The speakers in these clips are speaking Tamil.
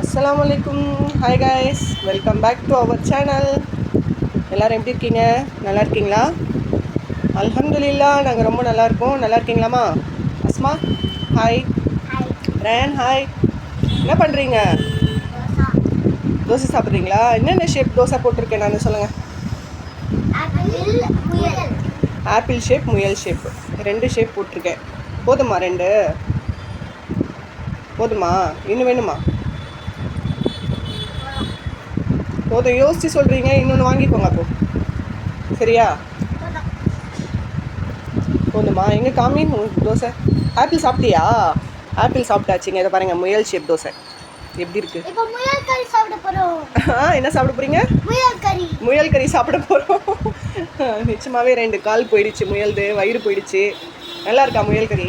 அஸ்ஸலாமு அலைக்கும் hi guys welcome back to our channel எல்லாரும் எப்படி இருக்கீங்க? நல்லா இருக்கீங்களா? அல்ஹம்துலில்லா நாங்கள் ரொம்ப நல்லா இருக்கோம். நல்லா இருக்கீங்களாம்மா அஸ்மா? ஹாய் ரேன் ஹாய் என்ன பண்ணுறீங்க தோசை சாப்பிட்றீங்களா? என்னென்ன ஷேப் தோசை போட்டிருக்கேன் நான் சொல்லுங்கள் ஆப்பிள் ஷேப் முயல் ஷேப் ரெண்டு ஷேப் போட்டிருக்கேன். போதுமா ரெண்டு? போதுமா? இன்னும் வேணுமா? போதும் யோசிச்சு சொல்கிறீங்க இன்னொன்று வாங்கிக்கோங்க அப்போ. சரியா? போதுமா. எங்கே காமி தோசை. ஆப்பிள் சாப்பிட்டியா? ஆப்பிள் சாப்பிட்டாச்சுங்க. இதை பாருங்கள் முயல் ஷேப் தோசை. எப்படி இருக்கு? போறோம். என்ன சாப்பிட போகிறீங்க முயல் கறி. சாப்பிட போகிறோம் நிச்சயமாகவே ரெண்டு கால் போயிடுச்சு முயல்து. வயிறு போயிடுச்சு. நல்லா இருக்கா முயல் கறி?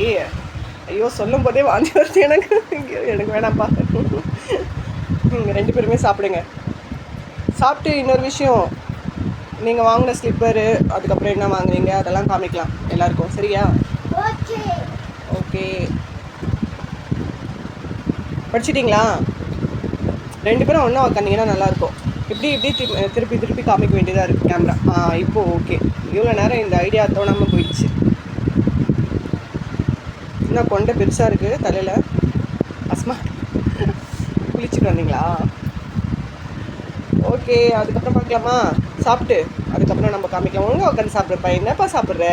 ஐயோ சொல்லும் போதே வாந்தி வருது எனக்கு. எனக்கு வேணாம்ப்பா. நீங்கள் ரெண்டு பேருமே சாப்பிடுங்க. சாப்பிட்டு இன்னொரு விஷயம் நீங்கள் வாங்கின ஸ்லிப்பரு அதுக்கப்புறம் என்ன வாங்குறீங்க அதெல்லாம் காமிக்கலாம் எல்லாருக்கும். சரியா? ஓகே. ஓகே. படிச்சிட்டிங்களா? ரெண்டு பேரும் ஒன்றா உட்காந்திங்கன்னா நல்லாயிருக்கும் இப்படி இப்படி திருப்பி திருப்பி திருப்பி காமிக்க வேண்டியதாக இருக்குது கேமரா ஆ இப்போ ஓகே. இவ்வளோ நேரம் இந்த ஐடியா தோணாமல் போயிடுச்சு. இன்னும் கொண்டை பெருசாக இருக்குது தலையில். அஸ்மா குளிச்சுட்டு வந்தீங்களா? ஓகே அதுக்கப்புறம் பார்க்கலாமா? சாப்பிட்டு அதுக்கப்புறம் நம்ம காமிக்கலாம். ஒழுங்காக உட்காந்து சாப்பிட்றப்பா என்னப்பா சாப்பிட்ற?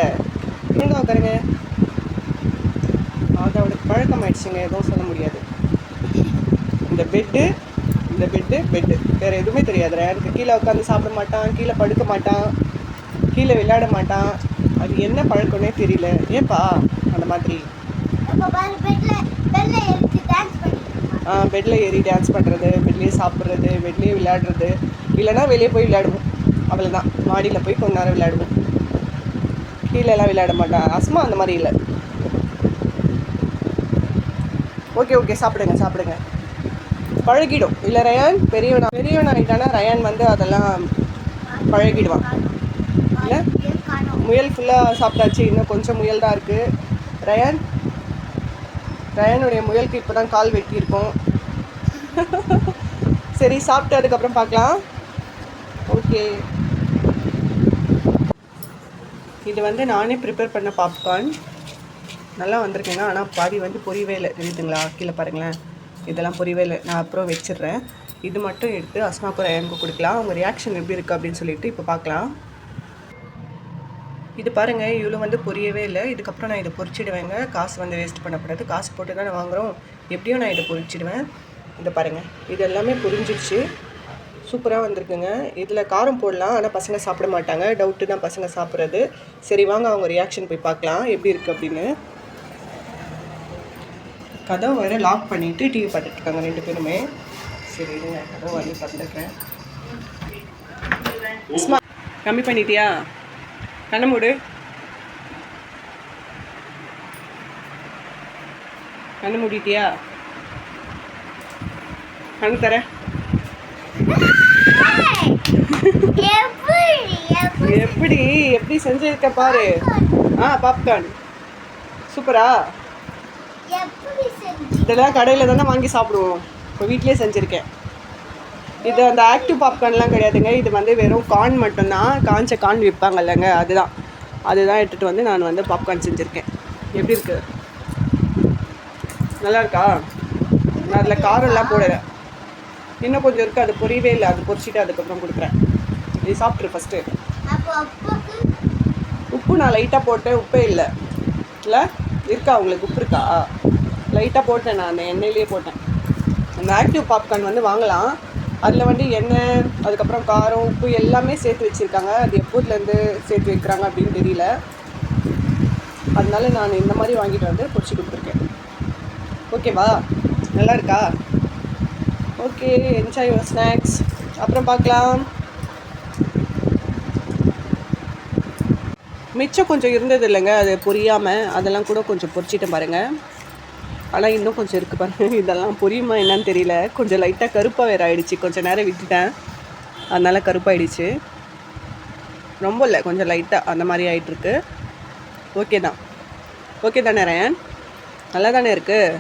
ஒழுங்காக உட்காருங்க அது அவளுக்கு பழக்கம் ஆயிடுச்சுங்க எதுவும் சொல்ல முடியாது. இந்த பெட்டு இந்த பெட்டு பெட்டு வேறு எதுவுமே தெரியாது எனக்கு கீழே உட்காந்து சாப்பிட மாட்டான் கீழே படுக்க மாட்டான் கீழே விளையாட மாட்டான். அது என்ன பழக்கம்னே தெரியல. ஏப்பா அந்த மாதிரி? பெட்டில் ஏறி டான்ஸ் பண்ணுறது பெட்லேயே சாப்பிட்றது பெட்லேயே விளையாடுறது. இல்லைன்னா வெளியே போய் விளையாடுவோம். அவ்வளோதான் மாடியில் போய் கொஞ்ச நேரம் விளையாடுவோம். கீழெல்லாம் விளையாட மாட்டான். அஸ்மா அந்த மாதிரி இல்லை. ஓகே ஓகே சாப்பிடுங்க சாப்பிடுங்க. பழகிடும். இல்லை ரயான் பெரியவன் பெரியவன் ஆகிட்டானா ரயான் வந்து அதெல்லாம் பழகிடுவான். இல்லை முயல் ஃபுல்லாக சாப்பிட்டாச்சு. இன்னும் கொஞ்சம் முயல் தான் இருக்குது ரயான்? ரயனுடைய முயலுக்கு இப்போ தான் கால் வெட்டியிருக்கோம். சரி சாப்பிட்டு அதுக்கப்புறம் பார்க்கலாம். ஓகே. இது வந்து நானே ப்ரிப்பேர் பண்ண பாப்கார்ன் நல்லா வந்திருக்குங்க ஆனால் பாதி வந்து பொரியவே இல்லை. தெரியுதுங்களா? கீழே பாருங்களேன். இதெல்லாம் பொரியவே இல்லை. நான் அப்புறம் வச்சிடுறேன். இது மட்டும் எடுத்து அஸ்மாக்கு ரயானுக்கு கொடுக்கலாம். அவங்க ரியாக்ஷன் எப்படி இருக்குது அப்படின்னு சொல்லிட்டு இப்போ பார்க்கலாம். இது பாருங்க இவ்வளோ வந்து பொரியவே இல்லை. இதுக்கப்புறம் நான் இதை பொறிச்சிடுவேங்க காசு வந்து வேஸ்ட் பண்ணக்கூடாது. காசு போட்டு தானே வாங்குறோம். எப்படியும் நான் இதை பொறிச்சிடுவேன் இதை பாருங்கள் இது எல்லாமே பொரிஞ்சிடுச்சு. சூப்பராக வந்திருக்குங்க. இதில் காரம் போடலாம் ஆனால் பசங்க சாப்பிட மாட்டாங்க. டவுட்டு தான் பசங்க சாப்பிட்றது. சரி வாங்க அவங்க ரியாக்ஷன் போய் பார்க்கலாம். எப்படி இருக்குது அப்படின்னு. கதவை வர லாக் பண்ணிவிட்டு டிவி பார்த்துட்ருக்காங்க ரெண்டு பேருமே. சரி இருங்க. கதவை வந்து பார்த்துருக்கேன் கம்மி பண்ணிட்டியா? கண்ணை மூடு. கண்ணு மூடிட்டியா? கண்ணு தர. எப்படி எப்படி செஞ்சிருக்க பாரு. ஆ பாப்கார்ன் சூப்பரா? இதெல்லாம் கடையில் தானே வாங்கி சாப்பிடுவோம். இப்போ வீட்டிலே செஞ்சுருக்கேன். இது அந்த ஆக்டிவ் பாப்கார்ன்லாம் கிடையாதுங்க. இது வந்து வெறும் கார்ன் மட்டும்தான். காஞ்ச கார்ன் விற்பாங்கல்லங்க அதுதான். அதுதான் எடுத்துகிட்டு வந்து நான் வந்து பாப்கார்ன் செஞ்சுருக்கேன். எப்படி இருக்கு? நல்லா இருக்கா நான் அதில் காரம்லாம் போடலை. இன்னும் கொஞ்சம் இருக்குது அது பொரியவே இல்லை. அது பொரிச்சிட்டு அதுக்கப்புறம் கொடுக்குறேன். இது சாப்பிட்ரு ஃபஸ்ட்டு உப்பு நான் லைட்டாக போட்டேன் உப்பே இல்லை. இல்லை? இருக்கா உங்களுக்கு? உப்பு இருக்கா? லைட்டாக போட்டேன் நான் அந்த எண்ணெயிலே போட்டேன். அந்த ஆக்டிவ் பாப்கார்ன் வந்து வாங்கலாம். அதில் வந்து எண்ணெய் அதுக்கப்புறம் காரம் உப்பு எல்லாமே சேர்த்து வச்சுருக்காங்க. அது எப்போதுலேருந்து சேர்த்து வைக்கிறாங்க அப்படின்னு தெரியல. அதனால நான் இந்த மாதிரி வாங்கிட்டு வந்து பொரிச்சு கொடுத்துருக்கேன். ஓகேவா? நல்லா இருக்கா? ஓகே என்ஜாய் யுவர் ஸ்நாக்ஸ் அப்புறம் பார்க்கலாம். மிச்சம் கொஞ்சம் இருந்தது இல்லைங்க. அது பொரியாமல் அதெல்லாம் கூட கொஞ்சம் பொரிச்சிட்டேன் பாருங்கள் ஆனால் இன்னும் கொஞ்சம் இருக்குது பாருங்க. இதெல்லாம் பொரியுமா என்னன்னு தெரியல. கொஞ்சம் லைட்டாக கருப்பாக வேறு ஆயிடுச்சு. கொஞ்சம் நேரம் விட்டுட்டேன். அதனால கருப்பாயிடுச்சு. ரொம்ப இல்லை கொஞ்சம் லைட்டாக அந்த மாதிரி ஆயிட்டிருக்கு. ஓகே தான். ஓகே தானே ரயன் நல்லா தானே இருக்குது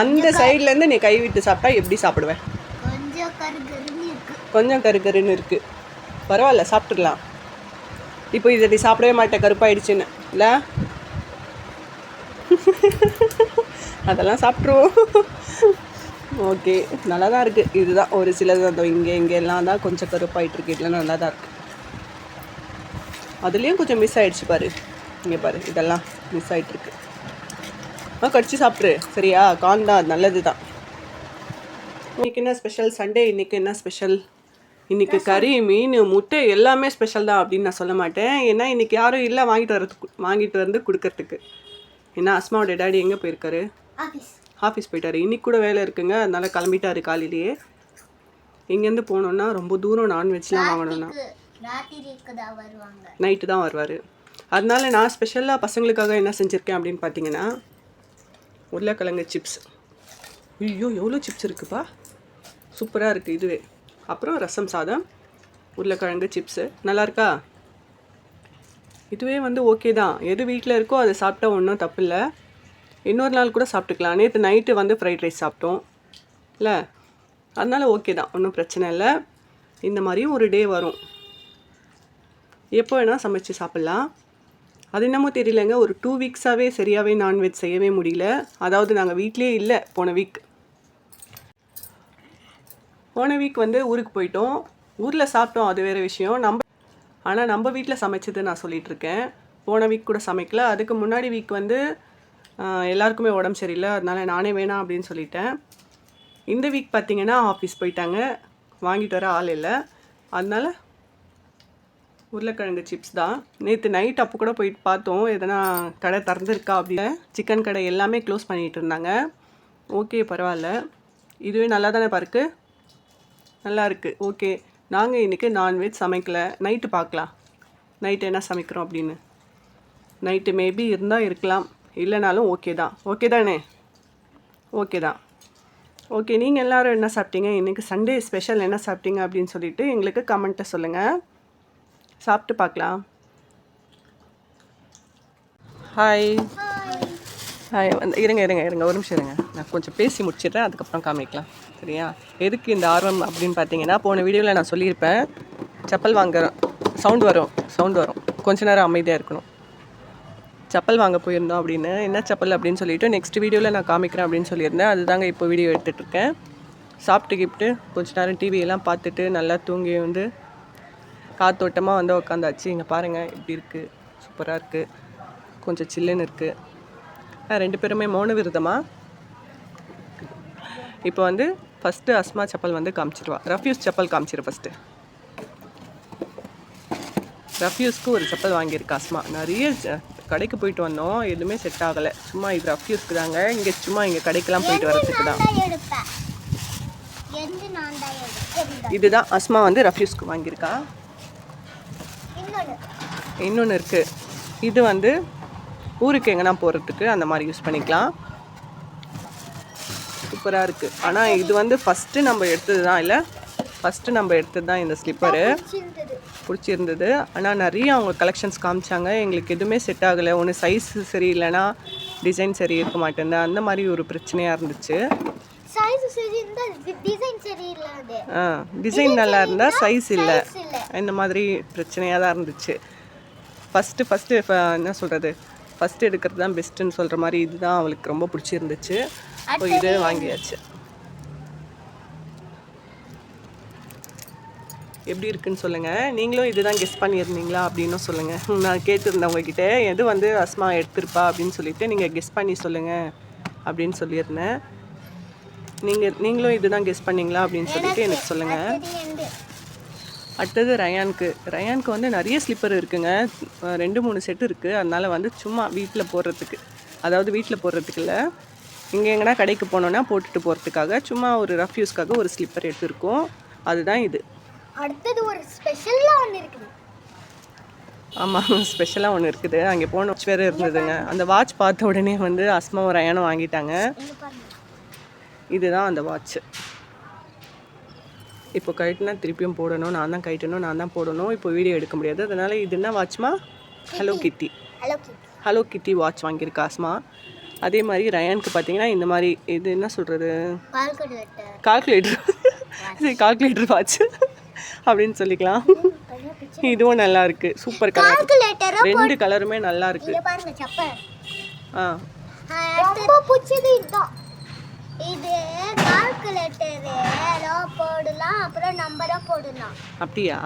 அந்த சைட்லேருந்து நீ கை விட்டு சாப்பிட்டா எப்படி சாப்பிடுவேன் கொஞ்சம் கரு கருன்னு இருக்குது பரவாயில்ல சாப்பிட்டுடலாம். இப்போ இதை நீ சாப்பிடவே மாட்டேன் கருப்பாயிடுச்சுன்னு. இல்லை? அதெல்லாம் சாப்பிட்ருவோம் ஓகே நல்லா தான் இருக்குது இதுதான் ஒரு சிலது அந்த இங்கே இங்கே எல்லாம் தான் கொஞ்சம் கருப்பாயிட்டு இருக்கு. இதெல்லாம் நல்லா தான் இருக்குது அதுலேயும் கொஞ்சம் மிஸ் ஆயிடுச்சு பாரு. இங்கே பாரு இதெல்லாம் மிஸ் ஆயிட்டு இருக்கு. ஆ கடிச்சு சாப்பிட்ரு சரியா? கான் தான் நல்லது தான் இன்னைக்கு என்ன ஸ்பெஷல் சண்டே இன்னைக்கு என்ன ஸ்பெஷல் இன்னைக்கு கறி மீன் முட்டை எல்லாமே ஸ்பெஷல் தான் அப்படின்னு நான் சொல்ல மாட்டேன். ஏன்னா இன்னைக்கு யாரும் இல்லை வாங்கிட்டு வரதுக்கு வாங்கிட்டு வந்து கொடுக்கறதுக்கு. ஏன்னா அஸ்மாவோட டாடி எங்கே போயிருக்காரு? ஆஃபீஸ். போயிட்டாரு. இன்னைக்கு கூட வேலை இருக்குங்க. அதனால கிளம்பிட்டாரு காலையிலேயே. இங்கேருந்து போனோன்னா ரொம்ப தூரம் நான்வெஜ்லாம் வாங்கணும்னா. நைட்டு தான் வருவார். அதனால நான் ஸ்பெஷலாக பசங்களுக்காக என்ன செஞ்சுருக்கேன் அப்படின்னு பார்த்தீங்கன்னா உருளைக்கிழங்கு சிப்ஸ் ஐயோ எவ்வளோ சிப்ஸ் இருக்குப்பா. சூப்பராக இருக்குது இதுவே. அப்புறம் ரசம் சாதம் உருளைக்கிழங்கு சிப்ஸு நல்லா இருக்கா? இதுவே வந்து ஓகே தான். எது வீட்டில் இருக்கோ அதை சாப்பிட்டா ஒன்றும் தப்பு இல்லை இன்னொரு நாள் கூட சாப்பிட்டுக்கலாம். நேற்று நைட்டு வந்து ஃப்ரைட் ரைஸ் சாப்பிட்டோம். இல்லை? அதனால ஓகே தான். ஒன்றும் பிரச்சனை இல்லை. இந்த மாதிரியும் ஒரு டே வரும். எப்போ வேணால் சமைச்சு சாப்பிட்லாம். அது என்னமோ தெரியலங்க. ஒரு டூ வீக்ஸாகவே சரியாகவே நான்வெஜ் செய்யவே முடியல. அதாவது நாங்கள் வீட்லேயே இல்லை போன வீக் போன வீக் வந்து ஊருக்கு போயிட்டோம். ஊரில் சாப்பிட்டோம். அது வேறு விஷயம். நம்ம ஆனால் நம்ம வீட்டில் சமைச்சது நான் சொல்லிகிட்ருக்கேன் போன வீக் கூட சமைக்கல. அதுக்கு முன்னாடி வீக் வந்து எல்லாருக்குமே உடம்பு சரியில்லை அதனால நானே வேணாம் அப்படின்னு சொல்லிட்டேன். இந்த வீக் பார்த்தீங்கன்னா ஆஃபீஸ் போயிட்டாங்க. வாங்கிட்டு வர ஆள் இல்லை. அதனால உருளைக்கிழங்கு சிப்ஸ் தான். நேற்று நைட் அப்போ கூட போயிட்டு பார்த்தோம். எதனா கடை திறந்துருக்கா அப்படின்னு. சிக்கன் கடை எல்லாமே க்ளோஸ் பண்ணிகிட்டு இருந்தாங்க. ஓகே பரவாயில்ல. இதுவே நல்லா தானே பாருக்கு? நல்லா இருக்குது ஓகே நாங்கள் இன்றைக்கி நான்வெஜ் சமைக்கலை. நைட்டு பார்க்கலாம். நைட்டு என்ன சமைக்கிறோம் அப்படின்னு. நைட்டு மேபி இருந்தால் இருக்கலாம். இல்லைனாலும் ஓகே தான். ஓகே தானே? ஓகே தான். ஓகே நீங்கள் எல்லோரும் என்ன சாப்பிட்டீங்க? இன்றைக்கி சண்டே ஸ்பெஷல் என்ன சாப்பிட்டீங்க அப்படின்னு சொல்லிட்டு எங்களுக்கு கமெண்ட்டை சொல்லுங்கள் சாப்பிட்டு பார்க்கலாம். ஹாய் ஹாய் வந்து இருங்க இருங்க இருங்க. ஒரு நிமிஷம் இருங்க. நான் கொஞ்சம் பேசி முடிச்சிடுறேன். அதுக்கப்புறம் காமிக்கலாம். சரியா? எதுக்கு இந்த ஆர்வம் அப்படின்னு பார்த்தீங்கன்னா போன வீடியோவில் நான் சொல்லியிருப்பேன். செப்பல் வாங்குறோம் சவுண்ட் வரும். சவுண்ட் வரும். கொஞ்ச நேரம் அமைதியாக இருக்கணும். செப்பல் வாங்க போயிருந்தோம் அப்படின்னு. என்ன செப்பல் அப்படின்னு சொல்லிட்டு நெக்ஸ்ட் வீடியோவில் நான் காமிக்கிறேன் அப்படின்னு சொல்லியிருந்தேன். அதுதாங்க இப்போ வீடியோ எடுத்துகிட்டு இருக்கேன் சாப்பிட்டு கிப்ட்டு கொஞ்ச நேரம் டிவியெல்லாம் பார்த்துட்டு நல்லா தூங்கி வந்து காத்தோட்டமாக வந்து உட்காந்தாச்சு இங்கே பாருங்கள் இப்படி இருக்குது சூப்பராக இருக்குது கொஞ்சம் சில்லுன்னு இருக்குது ரெண்டு பேருமே மௌன விரதமா? இப்போ வந்து ஃபஸ்ட்டு அஸ்மா செப்பல் வந்து காமிச்சிருவா. ரஃப்யூஸ் செப்பல் காமிச்சிரு ஃபஸ்ட்டு ரஃப்யூஸ்க்கு ஒரு செப்பல் வாங்கியிருக்கா அஸ்மா. நிறைய கடைக்கு போயிட்டு வந்தோம். எதுவுமே செட் ஆகலை. சும்மா இது ரஃப்யூஸ்க்கு தாங்க இங்கே சும்மா இங்கே கடைக்கெல்லாம் போயிட்டு வரதுக்கு தான். இதுதான். அஸ்மா வந்து ரஃப்யூஸ்க்கு வாங்கியிருக்கா. இன்னொன்று இன்னொன்று இருக்குது இது வந்து ஊருக்கு எங்கன்னா போகிறதுக்கு அந்த மாதிரி யூஸ் பண்ணிக்கலாம். சூப்பராக இருக்குது ஆனால் இது வந்து ஃபஸ்ட்டு நம்ம எடுத்தது தான் இல்லை? ஃபஸ்ட்டு நம்ம எடுத்தது தான் இந்த ஸ்லிப்பரு பிடிச்சிருந்தது. ஆனால் நிறைய அவங்க கலெக்ஷன்ஸ் காமிச்சாங்க. எங்களுக்கு எதுவுமே செட் ஆகலை. ஒன்று சைஸ் சரி இல்லைன்னா டிசைன் சரி இருக்க மாட்டேங்குது அந்த மாதிரி ஒரு பிரச்சனையாக இருந்துச்சு. டிசைன் ஆ நல்லா இருந்தால் சைஸ் இல்லை. இந்த மாதிரி பிரச்சனையாக தான் இருந்துச்சு. ஃபஸ்ட்டு ஃபஸ்ட்டு என்ன சொல்கிறது ஃபஸ்ட்டு எடுக்கிறது தான் பெஸ்ட்டுன்னு சொல்கிற மாதிரி இதுதான் அவளுக்கு ரொம்ப பிடிச்சிருந்துச்சு. இப்போ இது வாங்கியாச்சு. எப்படி இருக்குன்னு சொல்லுங்கள் நீங்களும் இதுதான் கெஸ் பண்ணியிருந்தீங்களா அப்படின்னும் சொல்லுங்கள் நான் கேட்டிருந்தேன் உங்ககிட்ட. எது வந்து அஸ்மா எடுத்திருப்பா அப்படின்னு சொல்லிட்டு நீங்கள் கெஸ் பண்ணி சொல்லுங்கள் அப்படின்னு சொல்லியிருந்தேன். நீங்கள் நீங்களும் இதுதான் கெஸ் பண்ணீங்களா அப்படின்னு சொல்லிட்டு எனக்கு சொல்லுங்கள் அடுத்தது ரயானுக்கு. ரயானுக்கு வந்து நிறைய ஸ்லிப்பர் இருக்குங்க. ரெண்டு மூணு செட்டு இருக்குது அதனால் வந்து சும்மா வீட்டில் போடுறதுக்கு. அதாவது வீட்டில் போடுறதுக்கு இல்லை. இங்கே எங்கன்னா கடைக்கு போனோன்னா போட்டுட்டு போகிறதுக்காக சும்மா ஒரு ரஃப் யூஸ்க்காக ஒரு ஸ்லிப்பர் எடுத்திருக்கோம். அதுதான் இது. அடுத்தது ஒரு ஸ்பெஷலாக ஒன்று இருக்குது. ஆமாம் ஸ்பெஷலாக ஒன்று இருக்குது. அங்கே போன வாட்ச் வேறு இருந்ததுங்க. அந்த வாட்ச் பார்த்த உடனே வந்து அஸ்மாவும் ரயானும் வாங்கிட்டாங்க. இங்க பாருங்க. இதுதான் அந்த வாட்ச் இப்போ கழட்டினா திருப்பியும் போடணும். நான் தான் கழட்டணும் நான் தான் போடணும். இப்போ வீடியோ எடுக்க முடியாது. அதனால இது என்ன வாட்ச்மா hello kitty hello kit hello kitty watch வாங்கியிருக்கா Asma. அதே மாதிரி ரயானுக்கு பார்த்தீங்கன்னா இந்த மாதிரி இது என்ன சொல்கிறது கால்குலேட்டர் கால்குலேட்டர் சரி கால்குலேட்டர் வாட்ச் அப்படின்னு சொல்லிக்கலாம். இதுவும் நல்லா இருக்கு. சூப்பர் கலர் கால்குலேட்டர் ரெண்டு கலருமே நல்லா இருக்கு. இங்க பாருங்க செப்பல் ஆ. ரொம்ப பிடிச்சது இதுதான். இது கால்குலேட்டர் போடலாம் அப்புறம் நம்பரும் போடலாம். அப்படியா?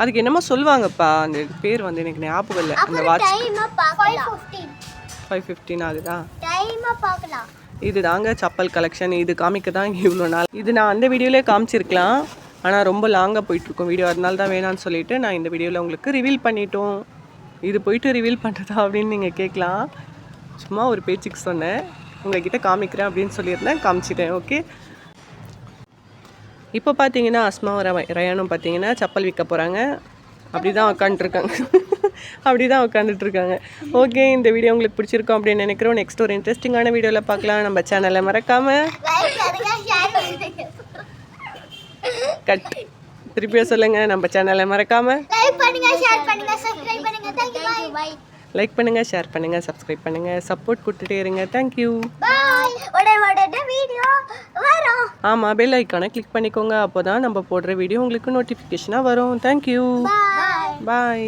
அதுக்கு என்னமோ சொல்லுவாங்கப்பா. அந்த பேர் வந்து எனக்கு ஞாபகம் இல்லை. அந்த வாட்ச் ஃபைவ் ஃபிஃப்டின் ஆகுதா? டைம் பார்க்கலாம். இது தாங்க சப்பல் கலெக்ஷன் இது காமிக்க தான் இவ்வளோ நாள். இது நான் அந்த வீடியோலேயே காமிச்சிருக்கலாம். ஆனால் ரொம்ப லாங்காக போயிட்டுருக்கும் வீடியோ. அதனால தான் வேணான்னு சொல்லிட்டு நான் இந்த வீடியோவில் உங்களுக்கு ரிவீல் பண்ணிட்டோம். இது போயிட்டு ரிவீல் பண்ணுறதா அப்படின்னு நீங்கள் கேட்கலாம். சும்மா ஒரு பேச்சுக்கு சொன்னேன். உங்ககிட்ட காமிக்கிறேன் அப்படின்னு சொல்லியிருந்தேன். காமிச்சிட்டேன். ஓகே இப்போ பார்த்தீங்கன்னா அஸ்மா ர- ரயானும் பார்த்தீங்கன்னா செப்பல் விற்க போகிறாங்க அப்படி தான் உட்காந்துட்ருக்காங்க அப்படி தான் உட்காந்துட்ருக்காங்க ஓகே இந்த வீடியோ உங்களுக்கு பிடிச்சிருக்கோம் அப்படின்னு நினைக்கிறோம். நெக்ஸ்ட் ஒரு இன்ட்ரெஸ்டிங்கான வீடியோவில் பார்க்கலாம். நம்ம சேனலை மறக்காமல் லைக் பண்ணுங்க ஷேர் பண்ணுங்க கட். திருப்பியும் சொல்லுங்கள் நம்ம சேனலை மறக்காமல் லைக் பண்ணுங்க ஷேர் பண்ணுங்க சப்ஸ்கிரைப் பண்ணுங்க. தேங்க் யூ பை லைக் பண்ணுங்கள் ஷேர் பண்ணுங்கள் சப்ஸ்கிரைப் பண்ணுங்கள் சப்போர்ட் கொடுத்துட்டே இருங்க. தேங்க்யூ வீடியோ வரும். ஆமாம் பெல் ஐக்கானை கிளிக் பண்ணிக்கோங்க. அப்போ தான் நம்ம போடுற வீடியோ உங்களுக்கு நோட்டிஃபிகேஷனாக வரும். Thank you bye bye